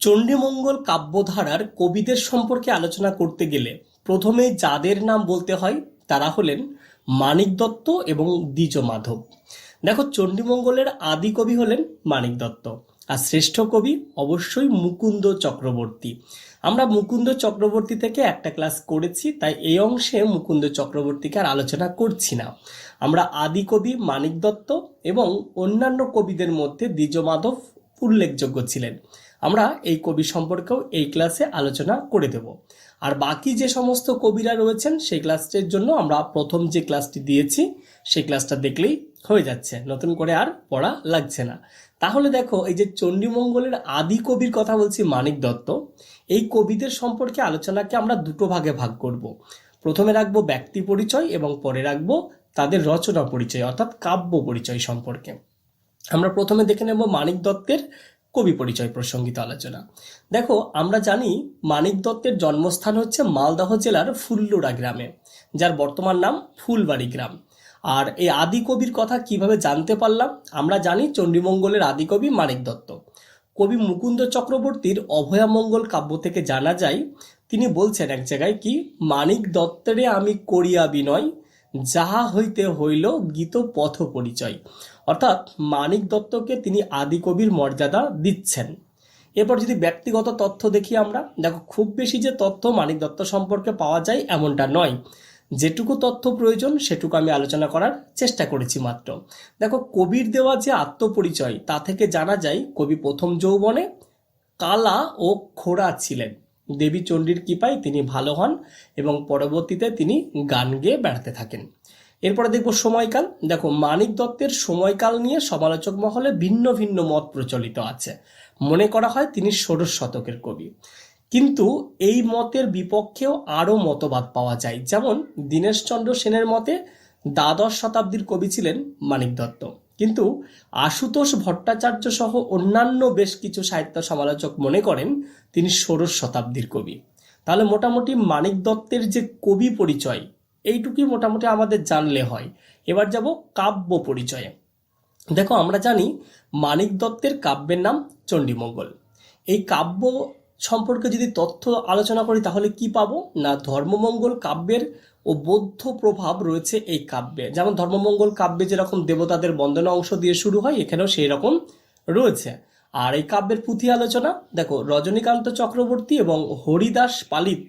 চণ্ডীমঙ্গল কাব্যধারার কবিদের সম্পর্কে আলোচনা করতে গেলে প্রথমে যাদের নাম বলতে হয় তারা হলেন মানিক দত্ত এবং দ্বিজ মাধব। দেখো, চণ্ডীমঙ্গলের আদি কবি হলেন মানিক দত্ত আর শ্রেষ্ঠ কবি অবশ্যই মুকুন্দ চক্রবর্তী। আমরা মুকুন্দ চক্রবর্তী থেকে একটা ক্লাস করেছি, তাই এই অংশে মুকুন্দ চক্রবর্তীকে আর আলোচনা করছি না। আমরা আদি কবি মানিক দত্ত এবং অন্যান্য কবিদের মধ্যে দ্বিজ মাধব উল্লেখযোগ্য ছিলেন। আমরা এই কবি সম্পর্কেও এই ক্লাসে আলোচনা করে দেব। আর বাকি যে সমস্ত কবিরা রয়েছেন, সেই ক্লাসটির জন্য আমরা প্রথম যে ক্লাসটি দিয়েছি, সেই ক্লাসটা দেখলেই হয়ে যাচ্ছে। নতুন করে আর পড়া লাগছে না। তাহলে দেখো, এই যে চণ্ডীমঙ্গলের আদি কবির কথা বলছি মানিক দত্ত, এই কবিদের সম্পর্কে আলোচনাকে আমরা দুটো ভাগে ভাগ করব। প্রথমে রাখব ব্যক্তি পরিচয় এবং পরে রাখব তাদের রচনা পরিচয়, অর্থাৎ কাব্য পরিচয় সম্পর্কে। আমরা প্রথমে দেখে নেব মানিক দত্তের কবি পরিচয় প্রসঙ্গিত আলোচনা। দেখো, আমরা জানি মানিক দত্তের জন্মস্থান হচ্ছে মালদহ জেলার ফুল্লুরা গ্রামে, যার বর্তমান নাম ফুলবাড়ি গ্রাম। আর এই আদি কবির কথা কীভাবে জানতে পারলাম? আমরা জানি চণ্ডীমঙ্গলের আদি কবি মানিক দত্ত। কবি মুকুন্দ চক্রবর্তীর অভয়ামঙ্গল কাব্য থেকে জানা যায়, তিনি বলছেন এক জায়গায় কি, মানিক দত্তরে আমি করিয়া বিনয়, যাহা হইতে হইল গীত পথ পরিচয় অর্থাৎ মানিক দত্তকে তিনি আদি কবির মর্যাদা দিচ্ছেন। এরপর যদি ব্যক্তিগত তথ্য দেখি আমরা, দেখো খুব বেশি যে তথ্য মানিক দত্ত সম্পর্কে পাওয়া যায় এমনটা নয়। যেটুকু তথ্য প্রয়োজন, সেটুকু আমি আলোচনা করার চেষ্টা করেছি মাত্র। দেখো, কবির দেওয়া যে আত্মপরিচয়, তা থেকে জানা যায় কবি প্রথম যৌবনে কালা ও খোড়া ছিলেন। দেবী চণ্ডীর কৃপায় তিনি ভালো হন এবং পরবর্তীতে তিনি গান গেয়ে বেড়াতে থাকেন। এরপরে দেখব সময়কাল। দেখো, মানিক দত্তের সময়কাল নিয়ে সমালোচক মহলে ভিন্ন ভিন্ন মত প্রচলিত আছে। মনে করা হয় তিনি ষোড়শ শতকের কবি। কিন্তু এই মতের বিপক্ষেও আরও মতবাদ পাওয়া যায়। যেমন, দীনেশচন্দ্র সেনের মতে দ্বাদশ শতাব্দীর কবি ছিলেন মানিক দত্ত। কিন্তু আশুতোষ ভট্টাচার্য সহ অন্যান্য বেশ কিছু সাহিত্য সমালোচক মনে করেন তিনি ষোড়শ শতাব্দীর কবি। তাহলে মোটামুটি মানিক দত্তের যে কবি পরিচয় এইটুকুই মোটামুটি আমাদের জানলে হয়। এবার যাব কাব্য পরিচয়ে। দেখো, আমরা জানি মানিক দত্তের কাব্যের নাম চণ্ডীমঙ্গল। এই কাব্য সম্পর্কে যদি তথ্য আলোচনা করি, তাহলে কি পাবো? না, ধর্মমঙ্গল কাব্যের ও বৌদ্ধ প্রভাব রয়েছে এই কাব্যে। যেমন ধর্মমঙ্গল কাব্যে যেরকম দেবতাদের বন্দনা অংশ দিয়ে শুরু হয়, এখানেও সেই রকম রয়েছে। আর এই কাব্যের পুঁথি আলোচনা, দেখো, রজনীকান্ত চক্রবর্তী এবং হরিদাস পালিত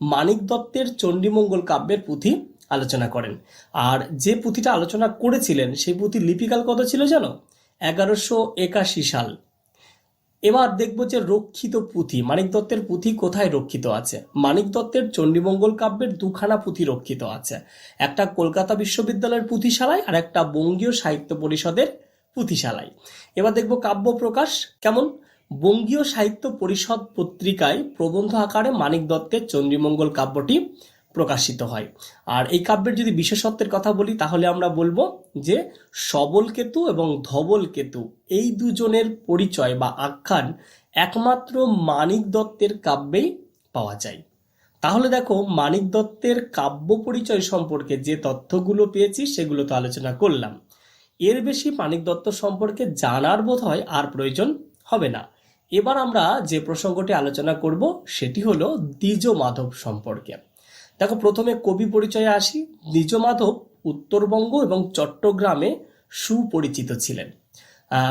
মানিক দত্তের চণ্ডীমঙ্গল কাব্যের পুঁথি আলোচনা করেন। আর যে পুঁথিটা আলোচনা করেছিলেন, সেই পুঁথি লিপিকাল কত ছিল জানো? এগারোশো একাশি সাল। এবার দেখব যে রক্ষিত পুঁথি, মানিক দত্তের পুঁথি কোথায় রক্ষিত আছে? মানিক দত্তের চণ্ডীমঙ্গল কাব্যের দুখানা পুঁথি রক্ষিত আছে। একটা কলকাতা বিশ্ববিদ্যালয়ের পুঁথিশালায় আর একটা বঙ্গীয় সাহিত্য পরিষদের পুঁথিশালায়। এবার দেখব কাব্য প্রকাশ কেমন? বঙ্গীয় সাহিত্য পরিষদ পত্রিকায় প্রবন্ধ আকারে মানিক দত্তের চণ্ডীমঙ্গল কাব্যটি প্রকাশিত হয়। আর এই কাব্যের যদি বিশেষত্বের কথা বলি, তাহলে আমরা বলব যে সবল কেতু এবং ধবল কেতু এই দুজনের পরিচয় বা আখ্যান একমাত্র মানিক দত্তের কাব্যেই পাওয়া যায়। তাহলে দেখো, মানিক দত্তের কাব্য পরিচয় সম্পর্কে যে তথ্যগুলো পেয়েছি, সেগুলো তো আলোচনা করলাম। এর বেশি মানিক দত্ত সম্পর্কে জানার বোধ হয় আর প্রয়োজন হবে না। এবার আমরা যে প্রসঙ্গটি আলোচনা করব, সেটি হলো দ্বিজ মাধব সম্পর্কে। দেখো, প্রথমে কবি পরিচয়ে আসি। দ্বিজ মাধব উত্তরবঙ্গ এবং চট্টগ্রামে সুপরিচিত ছিলেন।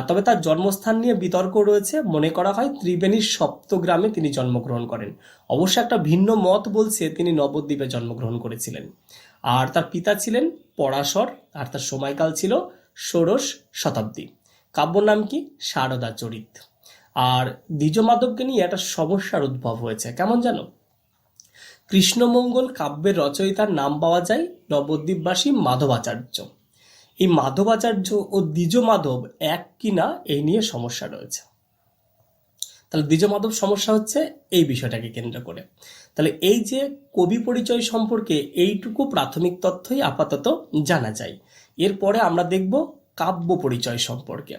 তবে তার জন্মস্থান নিয়ে বিতর্ক রয়েছে। মনে করা হয় ত্রিবেণীর সপ্তগ্রামে তিনি জন্মগ্রহণ করেন। অবশ্য একটা ভিন্ন মত বলছে, তিনি নবদ্বীপে জন্মগ্রহণ করেছিলেন। আর তার পিতা ছিলেন পরাশর, আর তার সময়কাল ছিল ষোড়শ শতাব্দী। কাব্য নাম কি? শারদা চরিত। আর দ্বিজ মাধবকে নিয়ে একটা সমস্যার উদ্ভব হয়েছে। কেমন জানো? কৃষ্ণমঙ্গল কাব্যের রচয়িতার নাম পাওয়া যায় নবদ্বীপবাসী মাধবাচার্য। এই মাধবাচার্য ও দ্বিজ মাধব এক কিনা এই নিয়ে সমস্যা রয়েছে। তাহলে দ্বিজ মাধব সমস্যা হচ্ছে এই বিষয়টাকে কেন্দ্র করে। তাহলে এই যে কবি পরিচয় সম্পর্কে এইটুকু প্রাথমিক তথ্যই আপাতত জানা যায়। এরপরে আমরা দেখব কাব্য পরিচয় সম্পর্কে।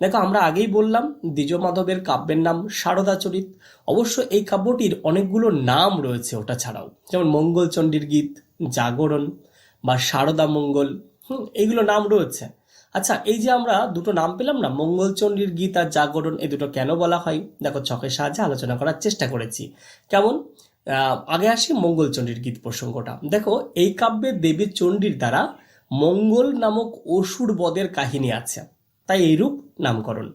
দেখো, আমরা আগেই বললাম দ্বিজ মাধবের কাব্যের নাম সারদা চরিত অবশ্য এই কাব্যটির অনেকগুলো নাম রয়েছে ওটা ছাড়াও। যেমন মঙ্গলচণ্ডীর গীত, জাগরণ বা সারদা মঙ্গল, হুম, এইগুলো নাম রয়েছে। আচ্ছা এই যে আমরা দুটো নাম পেলাম না, মঙ্গলচণ্ডীর গীত আর জাগরণ, এই দুটো কেন বলা হয়? দেখো, ছকের সাহায্যে আলোচনা করার চেষ্টা করেছি। কেমন? আগে আসি মঙ্গলচণ্ডীর গীত প্রসঙ্গটা। দেখো, এই কাব্যে দেবী চণ্ডীর দ্বারা মঙ্গল নামক অসুর বদের কাহিনী আছে। তাই এইরূপ নামকরণ।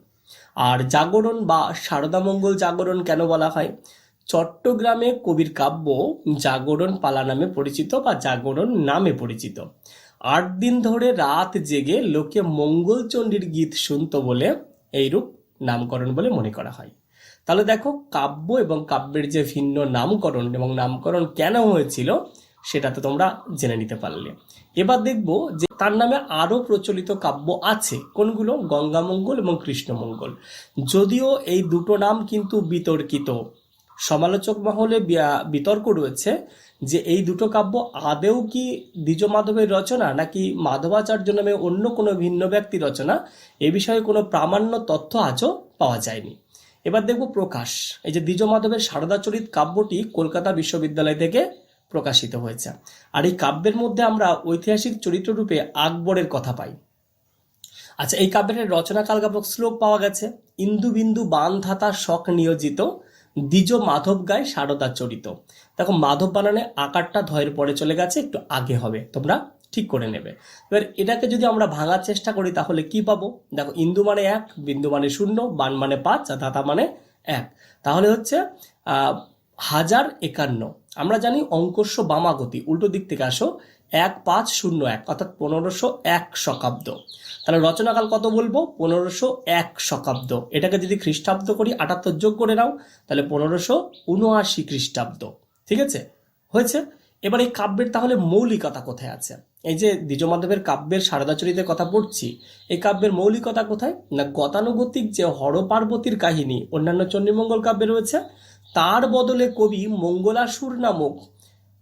আর জাগরণ বা সারদা মঙ্গল জাগরণ কেন বলা হয়? চট্টগ্রামে কবির কাব্য জাগরণ পালা নামে পরিচিত বা জাগরণ নামে পরিচিত। আট দিন ধরে রাত জেগে লোকে মঙ্গলচণ্ডীর গীত শুনতো বলে এইরূপ নামকরণ বলে মনে করা হয়। তাহলে দেখো, কাব্য এবং কাব্যের যে ভিন্ন নামকরণ এবং নামকরণ কেন হয়েছিল? সেটা তো তোমরা জেনে নিতে পারলে। এবার দেখব যে তার নামে আরও প্রচলিত কাব্য আছে। কোনগুলো? গঙ্গামঙ্গল এবং কৃষ্ণমঙ্গল। যদিও এই দুটো নাম কিন্তু বিতর্কিত। সমালোচক মহলে বিতর্ক রয়েছে যে এই দুটো কাব্য আদেও কি দ্বিজ মাধবের রচনা নাকি মাধবাচার্য নামে অন্য কোনো ভিন্ন ব্যক্তি রচনা? এ বিষয়ে কোনো প্রামাণ্য তথ্য আজও পাওয়া যায়নি। এবার দেখব প্রকাশ। এই যে দ্বিজ মাধবের সারদাচরিত কাব্যটি কলকাতা বিশ্ববিদ্যালয় থেকে প্রকাশিত হয়েছে। আর এই কাব্যের মধ্যে আমরা ঐতিহাসিক চরিত্ররূপে আকবরের কথা পাই। আচ্ছা এই কাব্যের রচনা কালগাবক শ্লোক পাওয়া গেছে। ইন্দু বিন্দু বান ধাতা শখ নিয়োজিত, দ্বিজ মাধব গায় সারদা চরিত। দেখো, মাধব বানানে আকারটা ধয়ের পরে চলে গেছে, একটু আগে হবে, তোমরা ঠিক করে নেবে। এবার এটাকে যদি আমরা ভাঙার চেষ্টা করি, তাহলে কি পাবো? দেখো, ইন্দু মানে এক, বিন্দু মানে শূন্য, বান মানে পাঁচ, আর ধাতা মানে এক। তাহলে হচ্ছে হাজার একান্ন। আমরা জানি অঙ্কস্য বামাগতি, উল্টো দিক থেকে আসো, এক পাঁচ শূন্য এক, অর্থাৎ পনেরোশো এক শকাব্দ। তাহলে রচনাকাল কত বলব? পনেরোশো এক শকাব্দ। এটাকে যদি খ্রিস্টাব্দ করি, আটাত্তর যোগ করে নাও, তাহলে পনেরোশো উনআশি খ্রিস্টাব্দ। ঠিক আছে? হয়েছে? এবার এই কাব্যের তাহলে মৌলিকতা কোথায় আছে? এই যে দ্বিজ মাধবের কাব্যের সারদাচরিতের কথা পড়ছি, এই কাব্যের মৌলিকতা কোথায়? না গতানুগতিক যে হরপার্বতীর কাহিনী, অন্যান্য চণ্ডীমঙ্গল কাব্যে রয়েছে তার বদলে কবি মঙ্গলাসুর নামক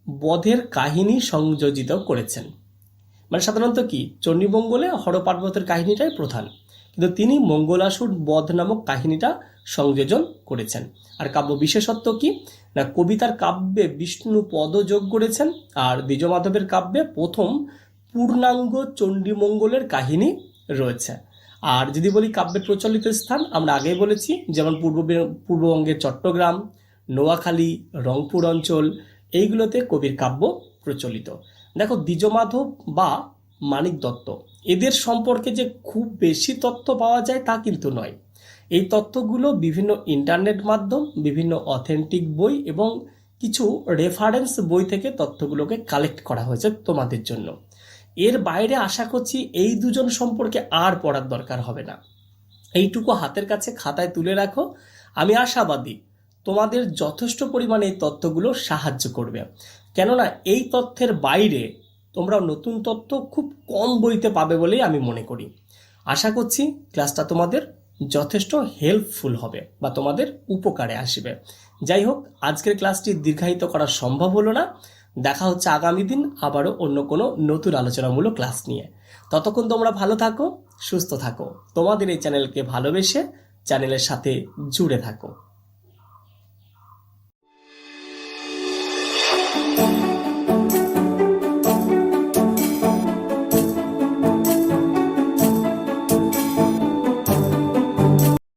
বধের কাহিনী সংযোজিত করেছেন। মানে সাধারণত কি চণ্ডীমঙ্গলে হরপার্বতের কাহিনীটাই প্রধান, কিন্তু তিনি মঙ্গলাসুর বধ নামক কাহিনীটা সংযোজন করেছেন। আর কাব্য বিশেষত্ব কি, না কবিতার কাব্যে বিষ্ণু পদ যোগ করেছেন, আর দ্বিজমাধবের কাব্যে প্রথম পূর্ণাঙ্গ চণ্ডীমঙ্গলের কাহিনী রয়েছে। আর যদি বলি কাব্যের প্রচলিত স্থান, আমরা আগেই বলেছি, যেমন পূর্ব পূর্ববঙ্গের চট্টগ্রাম নোয়াখালী, রংপুর অঞ্চল, এইগুলোতে কবির কাব্য প্রচলিত। দেখো, দ্বিজমাধব বা মানিক দত্ত, এদের সম্পর্কে যে খুব বেশি তথ্য পাওয়া যায় তা কিন্তু নয়। এই তথ্যগুলো বিভিন্ন ইন্টারনেট মাধ্যম, বিভিন্ন অথেন্টিক বই এবং কিছু রেফারেন্স বই থেকে তথ্যগুলোকে কালেক্ট করা হয়েছে তোমাদের জন্য। এর বাইরে আশা করছি এই দুজন সম্পর্কে আর পড়ার দরকার হবে না। এইটুকু হাতের কাছে খাতায় তুলে রাখো। আমি আশাবাদী তোমাদের যথেষ্ট পরিমাণে এই তথ্যগুলো সাহায্য করবে। কেননা এই তথ্যের বাইরে তোমরা নতুন তথ্য খুব কম বইতে পাবে বলেই আমি মনে করি। আশা করছি ক্লাসটা তোমাদের যথেষ্ট হেল্পফুল হবে বা তোমাদের উপকারে আসবে। যাই হোক, আজকের ক্লাসটি দীর্ঘায়িত করা সম্ভব হলো না। দেখা হচ্ছে আগামী দিন আবারও অন্য কোনো নতুন আলোচনামূলক ক্লাস নিয়ে। ততক্ষণ তোমরা ভালো থাকো, সুস্থ থাকো। তোমাদের এই চ্যানেলকে ভালোবেসে চ্যানেলের সাথে জুড়ে থাকো।